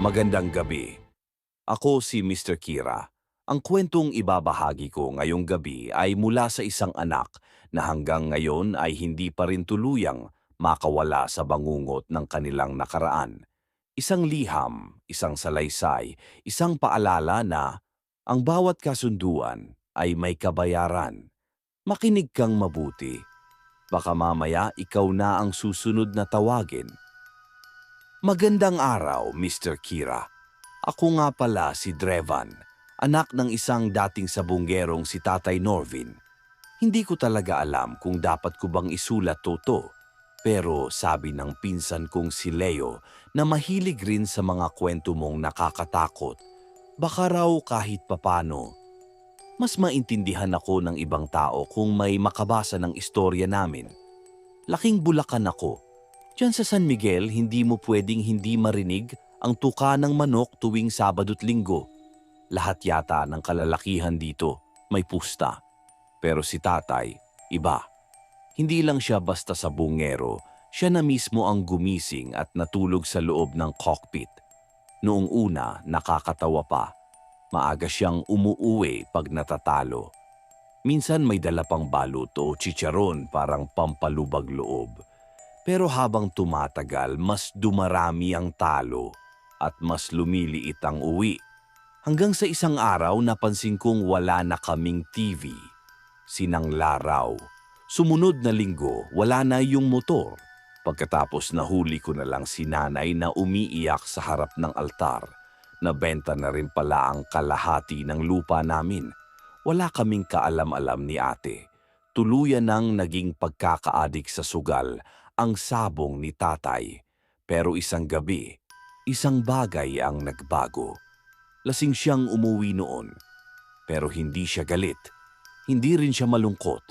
Magandang gabi. Ako si Mr. Kira. Ang kwentong ibabahagi ko ngayong gabi ay mula sa isang anak na hanggang ngayon ay hindi pa rin tuluyang makawala sa bangungot ng kanilang nakaraan. Isang liham, isang salaysay, isang paalala na ang bawat kasunduan ay may kabayaran. Makinig kang mabuti. Baka mamaya ikaw na ang susunod na tawagin. Magandang araw, Mr. Kira. Ako nga pala si Drevan, anak ng isang dating sabunggerong si Tatay Norvin. Hindi ko talaga alam kung dapat ko bang isulat to. Pero sabi ng pinsan kong si Leo na mahilig rin sa mga kwento mong nakakatakot. Baka raw kahit papano. Mas maintindihan ako ng ibang tao kung may makabasa ng istorya namin. Laking bulakan ako Diyan sa San Miguel, hindi mo pwedeng hindi marinig ang tuka ng manok tuwing Sabado't Linggo. Lahat yata ng kalalakihan dito may pusta. Pero si tatay, iba. Hindi lang siya basta sa bungero, siya na mismo ang gumising at natulog sa loob ng cockpit. Noong una, nakakatawa pa. Maaga siyang umuuwi pag natatalo. Minsan may dala pang balut o chicharon parang pampalubag loob. Pero habang tumatagal, mas dumarami ang talo at mas lumiliit ang uwi. Hanggang sa isang araw, napansin kong wala na kaming TV. Sinangla raw. Sumunod na linggo, wala na yung motor. Pagkatapos nahuli ko na lang si nanay na umiiyak sa harap ng altar. Nabenta na rin pala ang kalahati ng lupa namin. Wala kaming kaalam-alam ni ate. Tuluyan nang naging pagkakaadik sa sugal ang sabong ni tatay. Pero isang gabi, isang bagay ang nagbago. Lasing siyang umuwi noon. Pero hindi siya galit. Hindi rin siya malungkot.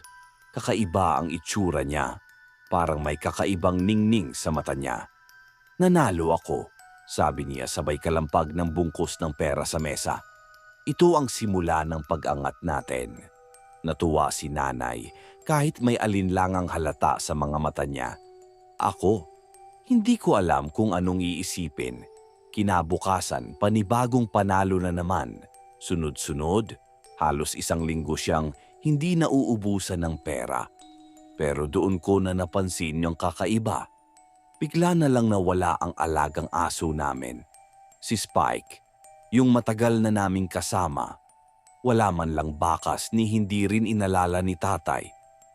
Kakaiba ang itsura niya. Parang may kakaibang ningning sa mata niya. Nanalo ako, sabi niya sabay kalampag ng bungkus ng pera sa mesa. Ito ang simula ng pag-angat natin. Natuwa si nanay kahit may alinlangang halata sa mga mata niya. Ako, hindi ko alam kung anong iisipin. Kinabukasan, panibagong panalo na naman. Sunod-sunod, halos isang linggo siyang hindi nauubusan ng pera. Pero doon ko na napansin yung kakaiba. Bigla na lang nawala ang alagang aso namin. Si Spike, yung matagal na naming kasama. Wala man lang bakas ni hindi rin inalala ni tatay.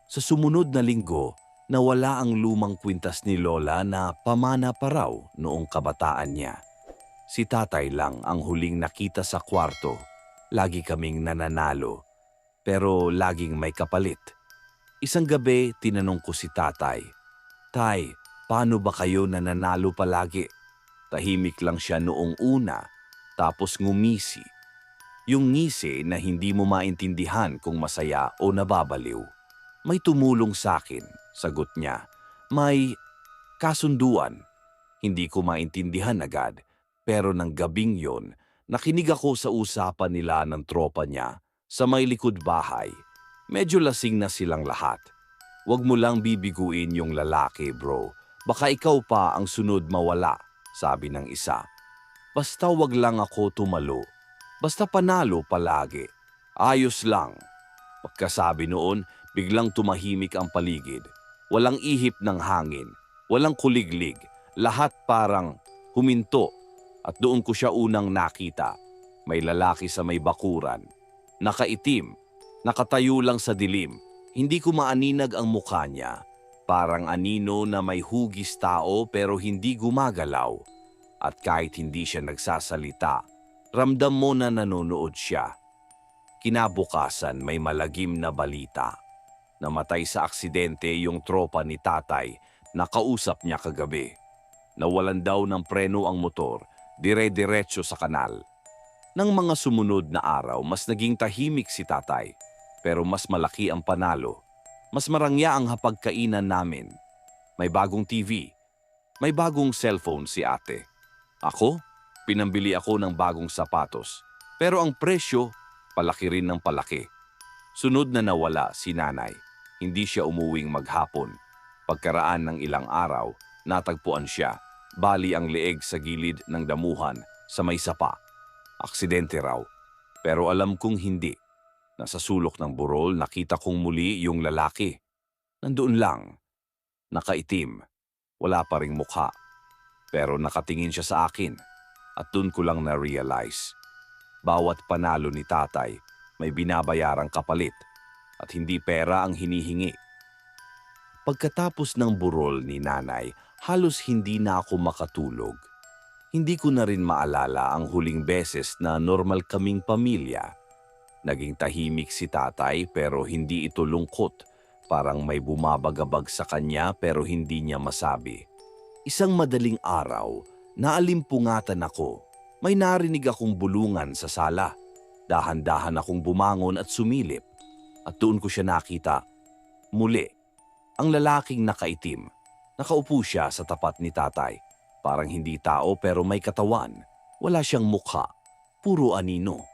Sa sumunod na linggo, nawala ang lumang kwintas ni Lola na pamana pa raw noong kabataan niya. Si tatay lang ang huling nakita sa kwarto. Lagi kaming nananalo, pero laging may kapalit. Isang gabi, tinanong ko si tatay, Tay, paano ba kayo nananalo palagi? Tahimik lang siya noong una, tapos ngumisi. Yung ngisi na hindi mo maintindihan kung masaya o nababaliw. May tumulong sa akin Sagot niya, may kasunduan. Hindi ko maintindihan agad, pero ng gabing yon, nakinig ako sa usapan nila ng tropa niya sa may likod bahay. Medyo lasing na silang lahat. Huwag mo lang bibiguin yung lalaki, bro. Baka ikaw pa ang sunod mawala, sabi ng isa. Basta wag lang ako tumalo. Basta panalo palagi. Ayos lang. Pagkasabi noon, biglang tumahimik ang paligid. Walang ihip ng hangin, walang kuliglig, lahat parang huminto at doon ko siya unang nakita. May lalaki sa may bakuran, nakaitim, nakatayo lang sa dilim. Hindi ko maaninag ang mukha niya. Parang anino na may hugis tao pero hindi gumagalaw. At kahit hindi siya nagsasalita, ramdam mo na nanonood siya. Kinabukasan may malagim na balita. Namatay sa aksidente yung tropa ni tatay na kausap niya kagabi. Nawalan daw ng preno ang motor, dire-diretso sa kanal. Nang mga sumunod na araw, mas naging tahimik si tatay. Pero mas malaki ang panalo. Mas marangya ang hapagkainan namin. May bagong TV. May bagong cellphone si ate. Ako, pinambili ako ng bagong sapatos. Pero ang presyo, palaki rin ng palaki. Sunod na nawala si nanay. Hindi siya umuwing maghapon. Pagkaraan ng ilang araw, natagpuan siya. Bali ang leeg sa gilid ng damuhan, sa may sapa. Aksidente raw. Pero alam kong hindi. Nasa sulok ng burol, nakita kong muli yung lalaki. Nandoon lang. Nakaitim. Wala pa ring mukha. Pero nakatingin siya sa akin. At doon ko lang na-realize. Bawat panalo ni tatay, may binabayarang kapalit. At hindi pera ang hinihingi. Pagkatapos ng burol ni nanay, halos hindi na ako makatulog. Hindi ko na rin maalala ang huling beses na normal kaming pamilya. Naging tahimik si tatay pero hindi ito lungkot. Parang may bumabagabag sa kanya pero hindi niya masabi. Isang madaling araw, naalimpungatan ako. May narinig akong bulungan sa sala. Dahan-dahan akong bumangon at sumilip. At doon ko siya nakita. Muli, ang lalaking nakaitim. Nakaupo siya sa tapat ni tatay. Parang hindi tao pero may katawan. Wala siyang mukha. Puro anino.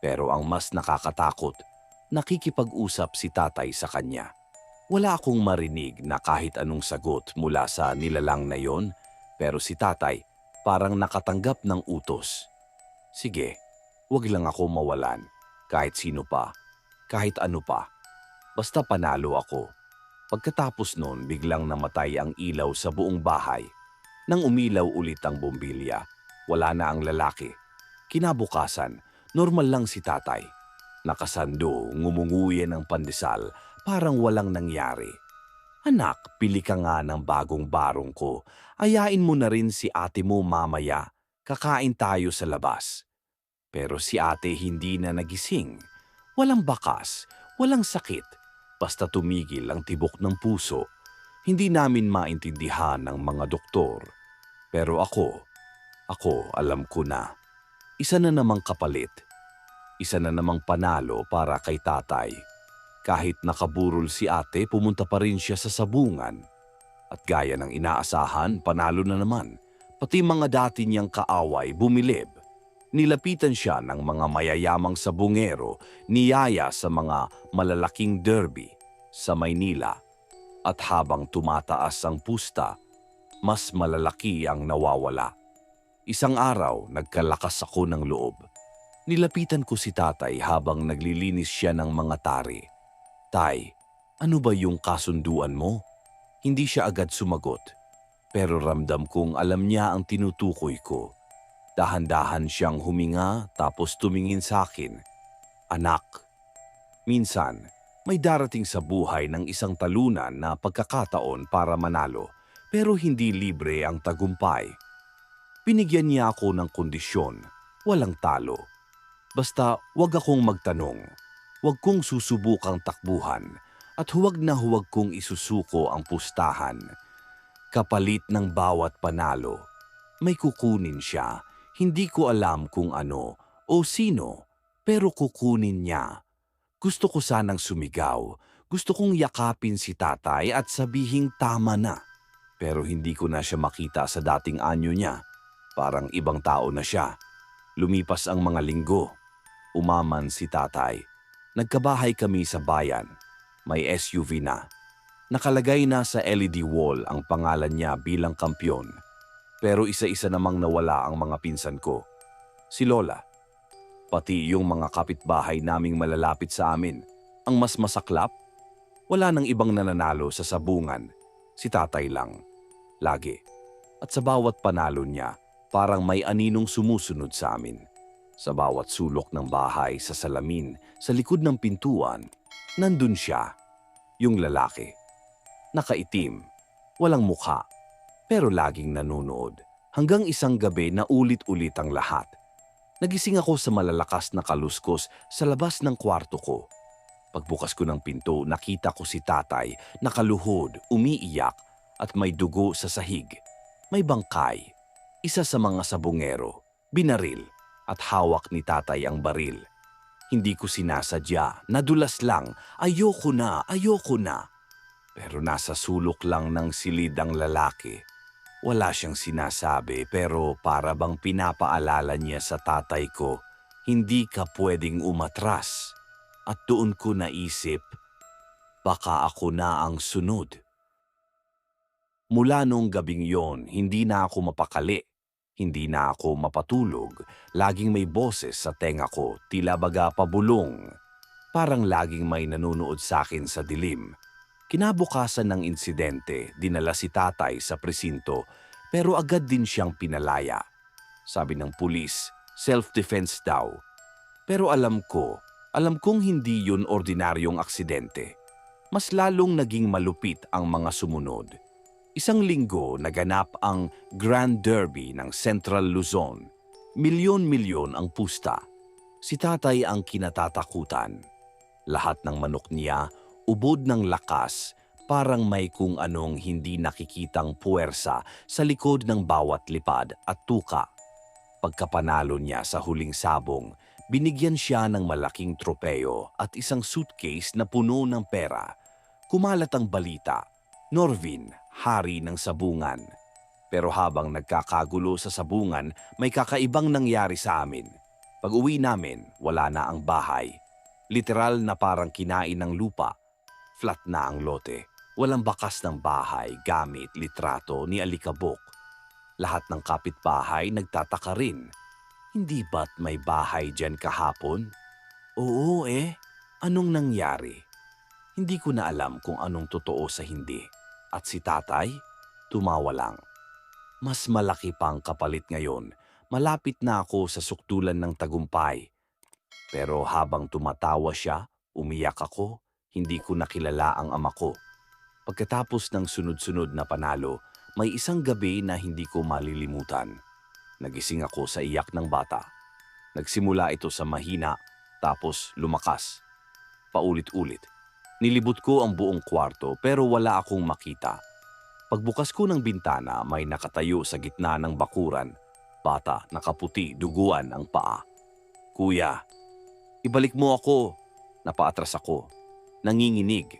Pero ang mas nakakatakot, nakikipag-usap si tatay sa kanya. Wala akong marinig na kahit anong sagot mula sa nilalang na yon, pero si tatay parang nakatanggap ng utos. Sige, wag lang ako mawalan. Kahit sino pa, kahit ano pa. Basta panalo ako. Pagkatapos noon, biglang namatay ang ilaw sa buong bahay. Nang umilaw ulit ang bombilya, wala na ang lalaki. Kinabukasan, normal lang si tatay. Nakasando, ngumunguya ng pandesal, parang walang nangyari. Anak, pili ka nga ng bagong barong ko. Ayain mo na rin si ate mo mamaya. Kakain tayo sa labas. Pero si ate hindi na nagising. Walang bakas, walang sakit. Basta tumigil ang tibok ng puso. Hindi namin maintindihan ng mga doktor. Pero ako, ako alam ko na. Isa na namang kapalit. Isa na namang panalo para kay tatay. Kahit nakaburol si ate, pumunta pa rin siya sa sabungan. At gaya ng inaasahan, panalo na naman. Pati mga dati niyang kaaway bumilib. Nilapitan siya ng mga mayayamang sabungero, niyaya sa mga malalaking derby sa Maynila. At habang tumataas ang pusta, mas malalaki ang nawawala. Isang araw, nagkalakas ako ng loob. Nilapitan ko si tatay habang naglilinis siya ng mga tari. Tay, ano ba yung kasunduan mo? Hindi siya agad sumagot. Pero ramdam kong alam niya ang tinutukoy ko. Dahan-dahan siyang huminga tapos tumingin sa akin. Anak. Minsan, may darating sa buhay ng isang talunan na pagkakataon para manalo pero hindi libre ang tagumpay. Binigyan niya ako ng kondisyon, walang talo. Basta wag akong magtanong, wag kong susubukang takbuhan at huwag na huwag kong isusuko ang pustahan. Kapalit ng bawat panalo, may kukunin siya, hindi ko alam kung ano o sino, pero kukunin niya. Gusto ko sanang sumigaw, gusto kong yakapin si tatay at sabihing tama na. Pero hindi ko na siya makita sa dating anyo niya. Parang ibang tao na siya. Lumipas ang mga linggo. Umaman si tatay. Nagkabahay kami sa bayan. May SUV na. Nakalagay na sa LED wall ang pangalan niya bilang kampyon. Pero isa-isa namang nawala ang mga pinsan ko. Si Lola. Pati yung mga kapitbahay naming malalapit sa amin. Ang mas masaklap, wala nang ibang nananalo sa sabungan. Si tatay lang. Lagi. At sa bawat panalo niya, parang may aninong sumusunod sa amin. Sa bawat sulok ng bahay, sa salamin, sa likod ng pintuan, nandun siya, yung lalaki. Nakaitim, walang mukha, pero laging nanonood. Hanggang isang gabi na ulit-ulit ang lahat. Nagising ako sa malalakas na kaluskos sa labas ng kwarto ko. Pagbukas ko ng pinto, nakita ko si tatay, nakaluhod, umiiyak, at may dugo sa sahig. May bangkay, isa sa mga sabungero, binaril, at hawak ni tatay ang baril. Hindi ko sinasadya, nadulas lang, ayoko na, ayoko na. Pero nasa sulok lang ng silid ang lalaki. Wala siyang sinasabi pero para bang pinapaalala niya sa tatay ko, hindi ka pwedeng umatras. At doon ko naisip, baka ako na ang sunod. Mula noong gabing yon, hindi na ako mapakali. Hindi na ako mapatulog. Laging may boses sa tenga ko, tila baga pabulong. Parang laging may nanonood sa akin sa dilim. Kinabukasan ng insidente, dinala si tatay sa presinto pero agad din siyang pinalaya. Sabi ng pulis, self-defense daw. Pero alam ko, alam kong hindi yun ordinaryong aksidente. Mas lalong naging malupit ang mga sumunod. Isang linggo naganap ang Grand Derby ng Central Luzon. Milyon-milyon ang pusta. Si tatay ang kinatatakutan. Lahat ng manok niya ubod ng lakas parang may kung anong hindi nakikitang puwersa sa likod ng bawat lipad at tuka. Pagkapanalo niya sa huling sabong, binigyan siya ng malaking tropeyo at isang suitcase na puno ng pera. Kumalat ang balita, Norvin, hari ng sabungan. Pero habang nagkakagulo sa sabungan, may kakaibang nangyari sa amin. Pag uwi namin, wala na ang bahay. Literal na parang kinain ng lupa. Flat na ang lote. Walang bakas ng bahay, gamit, litrato ni Alikabok. Lahat ng kapitbahay nagtataka rin. Hindi ba't may bahay dyan kahapon? Oo eh. Anong nangyari? Hindi ko na alam kung anong totoo sa hindi. At si tatay, tumawa lang. Mas malaki pang kapalit ngayon. Malapit na ako sa suktulan ng tagumpay. Pero habang tumatawa siya, umiyak ako, hindi ko nakilala ang ama ko. Pagkatapos ng sunod-sunod na panalo, may isang gabi na hindi ko malilimutan. Nagising ako sa iyak ng bata. Nagsimula ito sa mahina, tapos lumakas. Paulit-ulit. Nilibot ko ang buong kwarto pero wala akong makita. Pagbukas ko ng bintana, may nakatayo sa gitna ng bakuran. Bata, nakaputi, duguan ang paa. Kuya, ibalik mo ako. Napaatras ako. Nanginginig.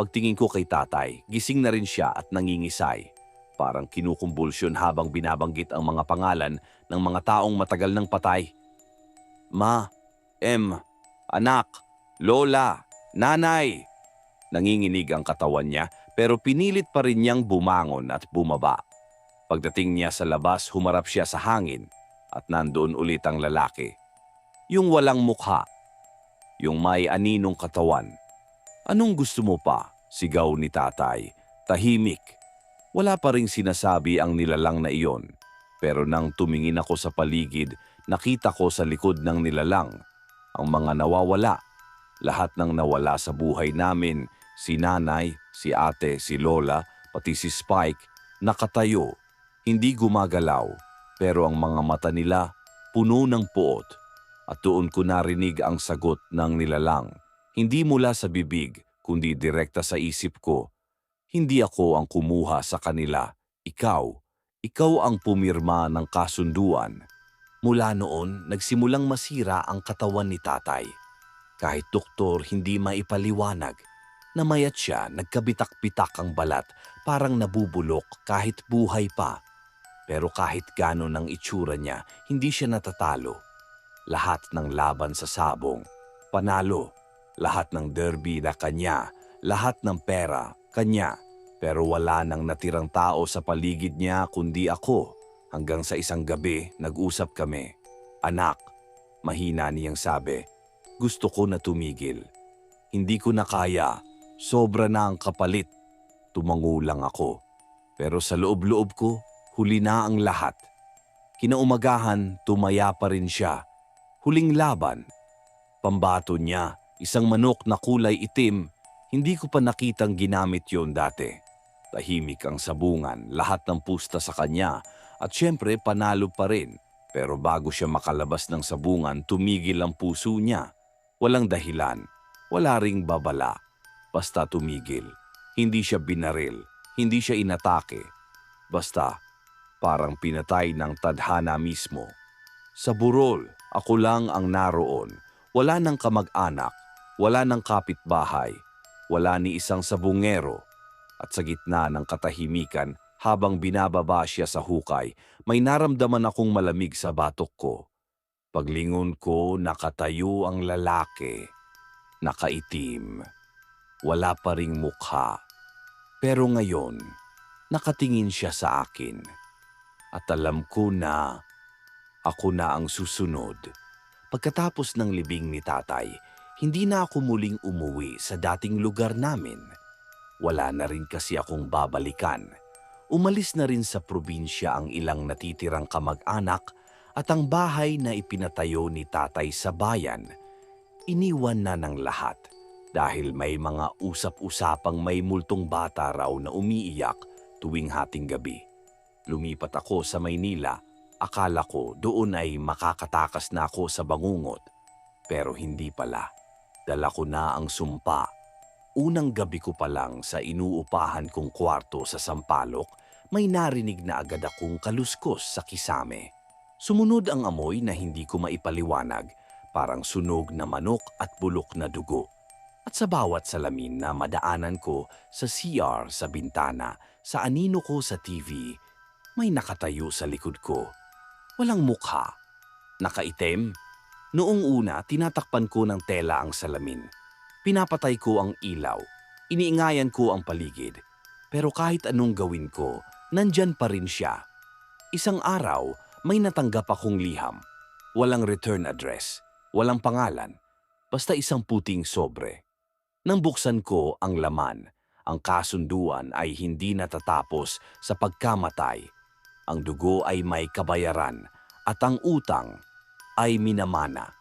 Pagtingin ko kay tatay, gising na rin siya at nangingisay. Parang kinukumbulsyon habang binabanggit ang mga pangalan ng mga taong matagal nang patay. Ma, M, anak, lola, nanay. Nanginginig ang katawan niya pero pinilit pa rin niyang bumangon at bumaba. Pagdating niya sa labas, humarap siya sa hangin at nandoon ulit ang lalaki. Yung walang mukha. Yung may aninong katawan. Anong gusto mo pa? Sigaw ni tatay. Tahimik. Wala pa ring sinasabi ang nilalang na iyon. Pero nang tumingin ako sa paligid, nakita ko sa likod ng nilalang ang mga nawawala. Lahat ng nawala sa buhay namin, si nanay, si ate, si lola, pati si Spike, nakatayo, hindi gumagalaw. Pero ang mga mata nila, puno ng puot. At doon ko narinig ang sagot ng nilalang. Hindi mula sa bibig, kundi direkta sa isip ko. Hindi ako ang kumuha sa kanila. Ikaw. Ikaw ang pumirma ng kasunduan. Mula noon, nagsimulang masira ang katawan ni tatay. Kahit doktor hindi maipaliwanag. Namayat siya, nagkabitak-bitak ang balat, parang nabubulok kahit buhay pa. Pero kahit gano'n ang itsura niya, hindi siya natatalo. Lahat ng laban sa sabong, panalo. Lahat ng derby na kanya, lahat ng pera, kanya. Pero wala nang natirang tao sa paligid niya kundi ako. Hanggang sa isang gabi, nag-usap kami. Anak, mahina niyang sabi, gusto ko na tumigil. Hindi ko na kaya, sobra na ang kapalit. Tumango lang ako. Pero sa loob-loob ko, huli na ang lahat. Kinaumagahan, tumaya pa rin siya. Huling laban. Pambato niya, isang manok na kulay itim, hindi ko pa nakitang ginamit yon dati. Tahimik ang sabungan, lahat ng pusta sa kanya, at syempre panalo pa rin. Pero bago siya makalabas ng sabungan, tumigil ang puso niya. Walang dahilan, wala ring babala. Basta tumigil. Hindi siya binaril, hindi siya inatake. Basta, parang pinatay ng tadhana mismo. Sa burol, ako lang ang naroon. Wala ng kamag-anak, wala ng kapitbahay, wala ni isang sabungero. At sa gitna ng katahimikan, habang binababa siya sa hukay, may naramdaman akong malamig sa batok ko. Paglingon ko, nakatayo ang lalaki. Nakaitim. Wala pa ring mukha. Pero ngayon, nakatingin siya sa akin. At alam ko na ako na ang susunod. Pagkatapos ng libing ni tatay, hindi na ako muling umuwi sa dating lugar namin. Wala na rin kasi akong babalikan. Umalis na rin sa probinsya ang ilang natitirang kamag-anak at ang bahay na ipinatayo ni tatay sa bayan. Iniwan na ng lahat dahil may mga usap-usapang may multong bata raw na umiiyak tuwing hating gabi. Lumipat ako sa Maynila. Akala ko doon ay makakatakas na ako sa bangungot. Pero hindi pala. Dala ko na ang sumpa. Unang gabi ko pa lang sa inuupahan kong kwarto sa Sampaloc, may narinig na agad akong kaluskos sa kisame. Sumunod ang amoy na hindi ko maipaliwanag, parang sunog na manok at bulok na dugo. At sa bawat salamin na madaanan ko sa CR sa bintana, sa anino ko sa TV, may nakatayo sa likod ko. Walang mukha. Nakaitim. Noong una, tinatakpan ko ng tela ang salamin. Pinapatay ko ang ilaw. Iniingayan ko ang paligid. Pero kahit anong gawin ko, nandyan pa rin siya. Isang araw, may natanggap akong liham. Walang return address, walang pangalan, basta isang puting sobre. Nang buksan ko ang laman, ang kasunduan ay hindi natatapos sa pagkamatay. Ang dugo ay may kabayaran at ang utang ay minamana.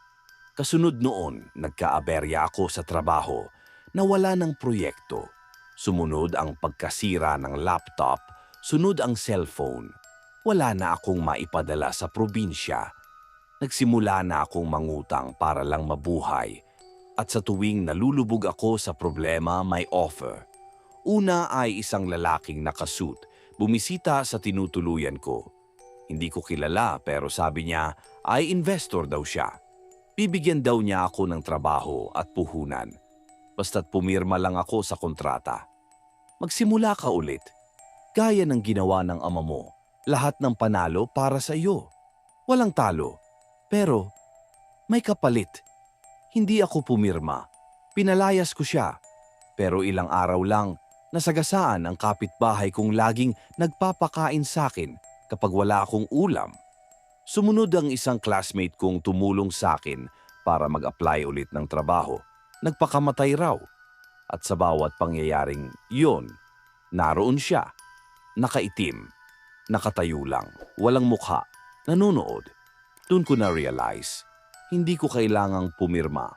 Kasunod noon, nagkaaberya ako sa trabaho na wala ng proyekto. Sumunod ang pagkasira ng laptop, sunod ang cellphone. Wala na akong maipadala sa probinsya. Nagsimula na akong mangutang para lang mabuhay. At sa tuwing nalulubog ako sa problema, may offer. Una ay isang lalaking nakasuit, bumisita sa tinutuluyan ko. Hindi ko kilala pero sabi niya ay investor daw siya. Bibigyan daw niya ako ng trabaho at puhunan. Basta't pumirma lang ako sa kontrata. Magsimula ka ulit. Gaya ng ginawa ng ama mo, lahat ng panalo para sa iyo. Walang talo. Pero may kapalit. Hindi ako pumirma. Pinalayas ko siya. Pero ilang araw lang, nasagasaan ang kapitbahay kong laging nagpapakain sa akin kapag wala akong ulam. Sumunod ang isang classmate kong tumulong sa akin para mag-apply ulit ng trabaho. Nagpakamatay raw. At sa bawat pangyayaring yon, naroon siya. Nakaitim. Nakatayo lang. Walang mukha. Nanonood. Doon ko na-realize, hindi ko kailangang pumirma.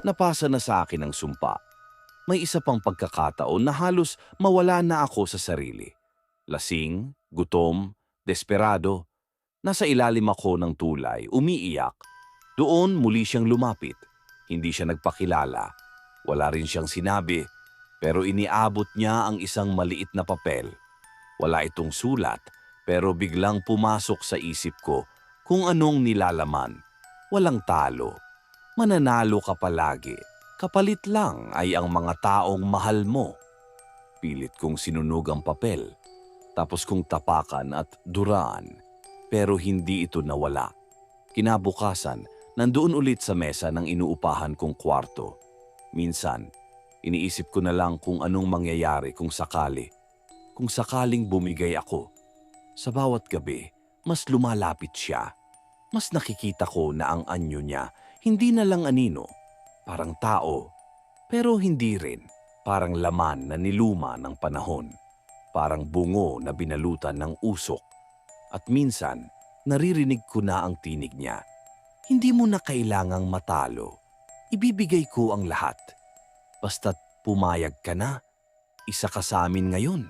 Napasa na sa akin ang sumpa. May isa pang pagkakataon na halos mawala na ako sa sarili. Lasing, gutom, desperado. Nasa ilalim ako ng tulay, umiiyak. Doon muli siyang lumapit. Hindi siya nagpakilala. Wala rin siyang sinabi, pero iniabot niya ang isang maliit na papel. Wala itong sulat, pero biglang pumasok sa isip ko kung anong nilalaman. Walang talo. Mananalo ka palagi. Kapalit lang ay ang mga taong mahal mo. Pilit kong sinunog ang papel. Tapos kong tapakan at duraan. Pero hindi ito nawala. Kinabukasan, nandoon ulit sa mesa ng inuupahan kong kwarto. Minsan, iniisip ko na lang kung anong mangyayari kung sakali. Kung sakaling bumigay ako. Sa bawat gabi, mas lumalapit siya. Mas nakikita ko na ang anyo niya hindi na lang anino, parang tao, pero hindi rin. Parang laman na niluma ng panahon. Parang bungo na binalutan ng usok. At minsan, naririnig ko na ang tinig niya. Hindi mo na kailangang matalo. Ibibigay ko ang lahat. Basta't pumayag ka na, isa ka sa amin ngayon.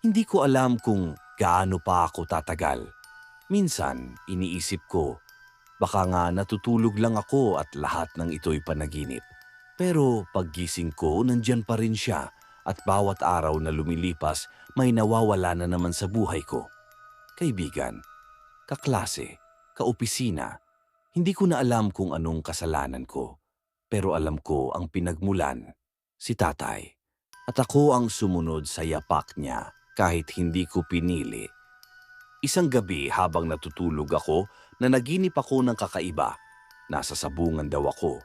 Hindi ko alam kung gaano pa ako tatagal. Minsan, iniisip ko, baka nga natutulog lang ako at lahat ng ito'y panaginip. Pero paggising ko, nandyan pa rin siya at bawat araw na lumilipas, may nawawala na naman sa buhay ko. Kaibigan, kaklase, kaopisina, hindi ko na alam kung anong kasalanan ko. Pero alam ko ang pinagmulan, si tatay. At ako ang sumunod sa yapak niya kahit hindi ko pinili. Isang gabi habang natutulog ako na naginip ako ng kakaiba. Nasa sabungan daw ako.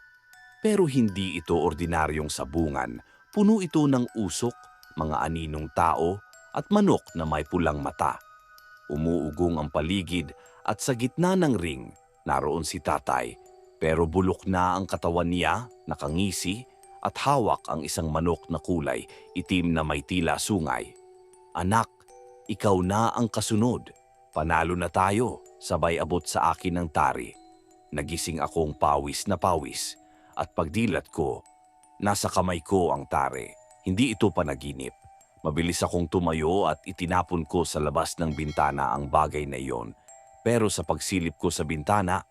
Pero hindi ito ordinaryong sabungan. Puno ito ng usok, mga aninong tao at manok na may pulang mata. Umuugong ang paligid at sa gitna ng ring, naroon si tatay. Pero bulok na ang katawan niya, nakangisi, at hawak ang isang manok na kulay, itim na may tila sungay. Anak, ikaw na ang kasunod. Panalo na tayo, sabay abot sa akin ng tari. Nagising akong pawis na pawis at pagdilat ko, nasa kamay ko ang tare. Hindi ito panaginip. Mabilis akong tumayo at itinapon ko sa labas ng bintana ang bagay na iyon. Pero sa pagsilip ko sa bintana,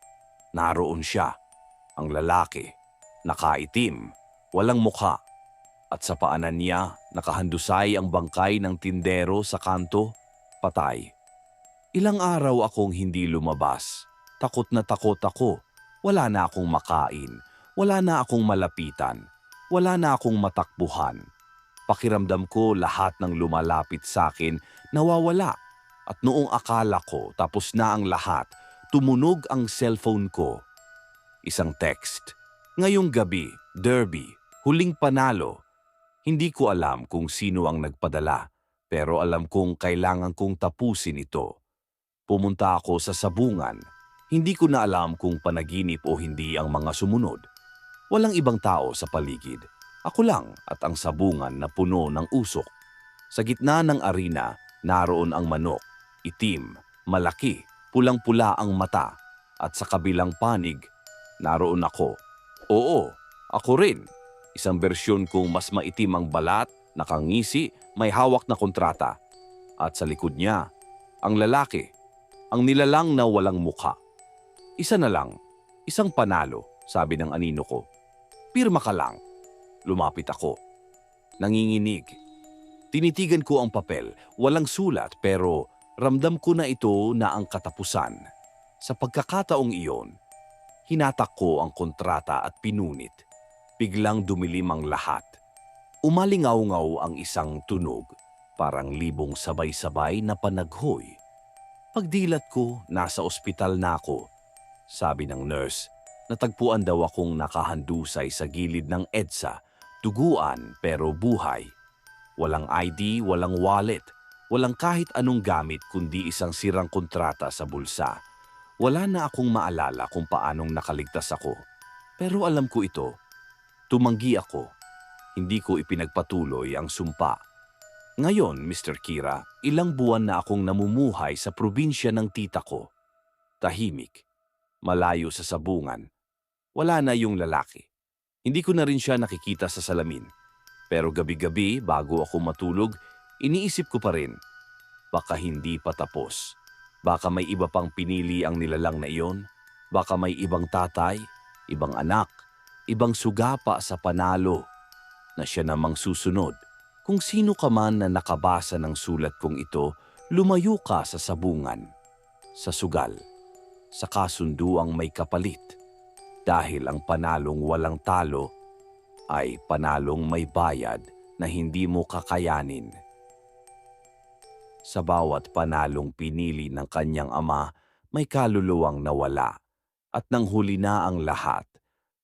naroon siya, ang lalaki, nakaitim, walang mukha. At sa paanan niya, nakahandusay ang bangkay ng tindero sa kanto, patay. Ilang araw akong hindi lumabas. Takot na takot ako. Wala na akong makain. Wala na akong malapitan. Wala na akong matakbuhan. Pakiramdam ko lahat ng lumalapit sa akin nawawala. At noong akala ko tapos na ang lahat, tumunog ang cellphone ko. Isang text. Ngayong gabi, derby, huling panalo. Hindi ko alam kung sino ang nagpadala, pero alam kong kailangan kong tapusin ito. Pumunta ako sa sabungan. Hindi ko na alam kung panaginip o hindi ang mga sumunod. Walang ibang tao sa paligid. Ako lang at ang sabungan na puno ng usok. Sa gitna ng arena, naroon ang manok. Itim, malaki, pulang-pula ang mata. At sa kabilang panig, naroon ako. Oo, ako rin. Isang bersyon kong mas maitim ang balat, nakangisi, may hawak na kontrata. At sa likod niya, ang lalaki, ang nilalang na walang mukha. Isa na lang, isang panalo, sabi ng anino ko. Pirma ka lang. Lumapit ako. Nanginginig. Tinitigan ko ang papel, walang sulat pero ramdam ko na ito na ang katapusan. Sa pagkakataong iyon, hinatak ko ang kontrata at pinunit. Biglang dumilim ang lahat. Umalingaw-ngaw ang isang tunog, parang libong sabay-sabay na panaghoy. Pagdilat ko, nasa ospital na ako. Sabi ng nurse, natagpuan daw akong nakahandusay sa gilid ng EDSA, duguan pero buhay. Walang ID, walang wallet, walang kahit anong gamit kundi isang sirang kontrata sa bulsa. Wala na akong maalala kung paanong nakaligtas ako. Pero alam ko ito. Tumanggi ako. Hindi ko ipinagpatuloy ang sumpa. Ngayon, Mr. Kira, ilang buwan na akong namumuhay sa probinsya ng tita ko. Tahimik. Malayo sa sabungan. Wala na yung lalaki. Hindi ko na rin siya nakikita sa salamin. Pero gabi-gabi, bago ako matulog, iniisip ko pa rin. Baka hindi pa tapos. Baka may iba pang pinili ang nilalang na iyon. Baka may ibang tatay, ibang anak, ibang sugapa sa panalo na siya namang susunod. Kung sino ka man na nakabasa ng sulat kong ito, lumayo ka sa sabungan, sa sugal, sa kasunduang may kapalit. Dahil ang panalong walang talo ay panalong may bayad na hindi mo kakayanin. Sa bawat panalong pinili ng kanyang ama, may kaluluwang nawala. At nang huli na ang lahat,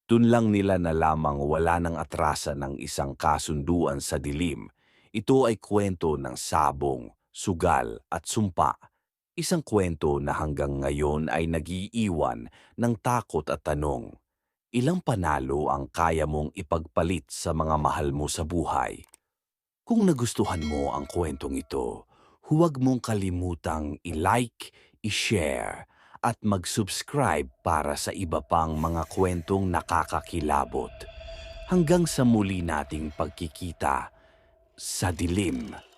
dun lang nila na lamang wala ng atrasan ng isang kasunduan sa dilim. Ito ay kwento ng sabong, sugal at sumpa. Isang kwento na hanggang ngayon ay nagiiwan ng takot at tanong. Ilang panalo ang kaya mong ipagpalit sa mga mahal mo sa buhay? Kung nagustuhan mo ang kwentong ito, huwag mong kalimutang i-like, i-share, at mag-subscribe para sa iba pang mga kwentong nakakakilabot. Hanggang sa muli nating pagkikita sa dilim.